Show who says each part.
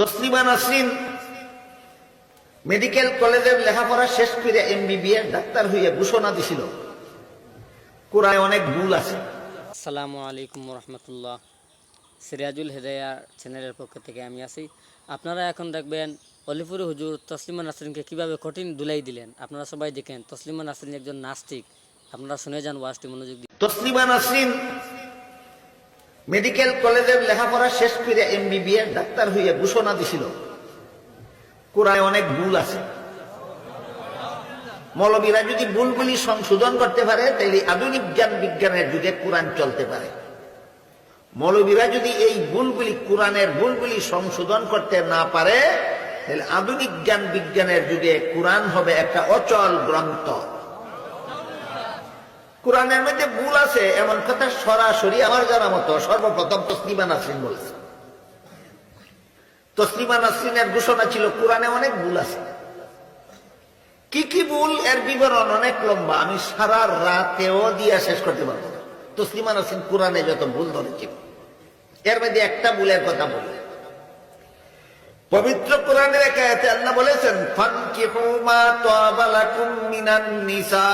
Speaker 1: Taslima Nasrin medical কলেজের লেখাপড়া শেষ করে এমবিবিএস ডাক্তার হইয়া ঘোষণা দিছিল। কোরআনে অনেক ভুল আছে।
Speaker 2: আসসালামু আলাইকুম রহমতুল্লাহ সিরাজুল হেদায়া চ্যানেলের পক্ষ থেকে আমি আছি। আপনারা এখন দেখবেন অলিপুর হুজুর তসলিমা নাসরিনকে কীভাবে কঠিন দুলাই দিলেন। আপনারা সবাই দেখেন তসলিমা নাসরিন একজন নাস্তিক। আপনারা শুনে যান ওয়াজটি মনোযোগ দিয়ে।
Speaker 1: তসলিমা নাসরিন মেডিকেল কলেজের লেখাপড়া শেষ করে এমবিবিএস ডাক্তার হইয়া ঘোষণা দিছিল। কোরআনে অনেক ভুল আছে। মৌলবীরা যদি ভুলগুলি সংশোধন করতে পারে তাহলে আধুনিক জ্ঞান বিজ্ঞানের যুগে কোরআন চলতে পারে। মৌলবীরা যদি এই ভুলগুলি, কোরআনের ভুলগুলি সংশোধন করতে না পারে তাহলে আধুনিক জ্ঞান বিজ্ঞানের যুগে কোরআন হবে একটা অচল গ্রন্থ। কোরআনের মধ্যে ভুল আছে, এমন কথা সরাসরি আমার জানা মতো সর্বপ্রথম তসলিমা নাসরিন বলেছে। তসলিমা নাসরিনের ঘোষণা ছিল, কোরআনে অনেক ভুল আছে। কি কি ভুল? এর বিবরণ অনেক লম্বা, আমি সারা রাতেও দিয়া শেষ করতে পারব তসলিমা নাসরিন কোরআনে যত ভুল ধরেছিল এর মধ্যে একটা ভুলের কথা বলি পবিত্র কোরআনের একাতে আল্লাহ বলেছেন, ফানকিহু মা তাবা লাকুম মিনান নিসা।